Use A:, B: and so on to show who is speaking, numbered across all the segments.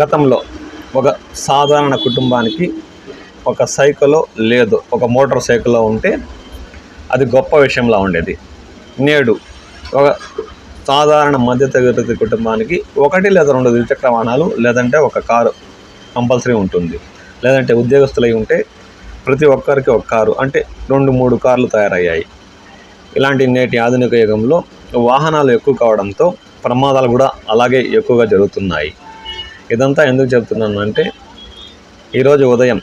A: గతంలో ఒక సాధారణ కుటుంబానికి ఒక సైకిలో లేదు ఒక మోటార్ సైకిల్లో ఉంటే అది గొప్ప విషయంలా ఉండేది. నేడు ఒక సాధారణ మధ్యతరగతి కుటుంబానికి ఒకటి లేదా రెండు ద్విచక్ర వాహనాలు లేదంటే ఒక కారు కంపల్సరీ ఉంటుంది. లేదంటే ఉద్యోగస్తులై ఉంటే ప్రతి ఒక్కరికి ఒక కారు అంటే రెండు మూడు కార్లు తయారయ్యాయి. ఇలాంటి నేటి ఆధునిక యుగంలో వాహనాలు ఎక్కువ కావడంతో ప్రమాదాలు కూడా అలాగే ఎక్కువగా జరుగుతున్నాయి. ఇదంతా ఎందుకు చెప్తున్నాను అంటే ఈరోజు ఉదయం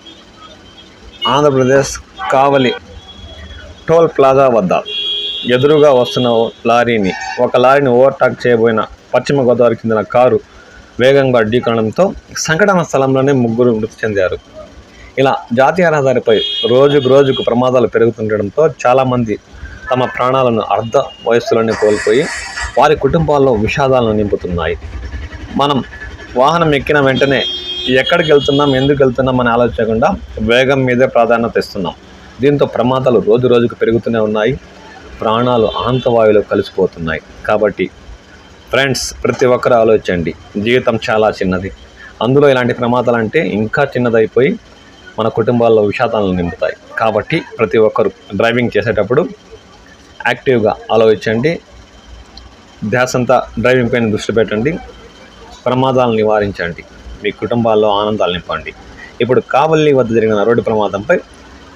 A: ఆంధ్రప్రదేశ్ కావలి టోల్ ప్లాజా వద్ద ఎదురుగా వస్తున్న లారీని ఒక లారీని ఓవర్టాక్ చేయబోయిన పశ్చిమ గోదావరి చెందిన కారు వేగంగా ఢీకొనడంతో సంఘటన స్థలంలోనే ముగ్గురు మృతి చెందారు. ఇలా జాతీయ రహదారిపై రోజుకు రోజుకు ప్రమాదాలు పెరుగుతుండడంతో చాలామంది తమ ప్రాణాలను అర్ధ వయస్సులోనే కోల్పోయి వారి కుటుంబాల్లో విషాదాలను నింపుతున్నాయి. మనం వాహనం ఎక్కిన వెంటనే ఎక్కడికి వెళ్తున్నాం ఎందుకు వెళ్తున్నాం అని ఆలోచించకుండా వేగం మీదే ప్రాధాన్యత ఇస్తున్నాం. దీంతో ప్రమాదాలు రోజు రోజుకు పెరుగుతూనే ఉన్నాయి. ప్రాణాలు అనంతవాయువులో కలిసిపోతున్నాయి. కాబట్టి ఫ్రెండ్స్ ప్రతి ఒక్కరు ఆలోచించండి. జీవితం చాలా చిన్నది. అందులో ఇలాంటి ప్రమాదాలు అంటే ఇంకా చిన్నదైపోయి మన కుటుంబాల్లో విషాదాలను నింపుతాయి. కాబట్టి ప్రతి ఒక్కరు డ్రైవింగ్ చేసేటప్పుడు యాక్టివ్గా ఆలోచించండి. ధ్యాసంతా డ్రైవింగ్ పైన దృష్టి పెట్టండి. ప్రమాదాలను నివారించండి. మీ కుటుంబాల్లో ఆనందాలు నింపండి. ఇప్పుడు కావల్లి వద్ద జరిగిన రోడ్డు ప్రమాదంపై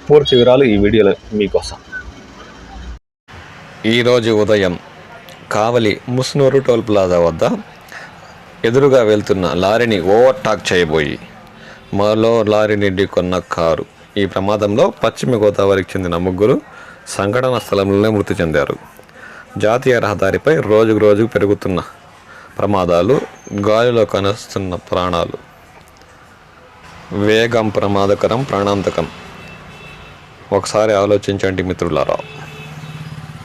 A: పూర్తి వివరాలు ఈ వీడియోలో మీకోసం. ఈరోజు ఉదయం కావలి ముస్నూరు టోల్ ప్లాజా వద్ద ఎదురుగా వెళ్తున్న లారీని ఓవర్టాక్ చేయబోయి మరో నిడ్డి కొన్న కారు. ఈ ప్రమాదంలో పశ్చిమ గోదావరికి చెందిన ముగ్గురు సంఘటన స్థలంలోనే మృతి చెందారు. జాతీయ రహదారిపై రోజుకు రోజుకు పెరుగుతున్న ప్రమాదాలు గాలిలో కనస్తున్న ప్రాణాలు. వేగం ప్రమాదకరం ప్రాణాంతకం. ఒకసారి ఆలోచించండి మిత్రులారా.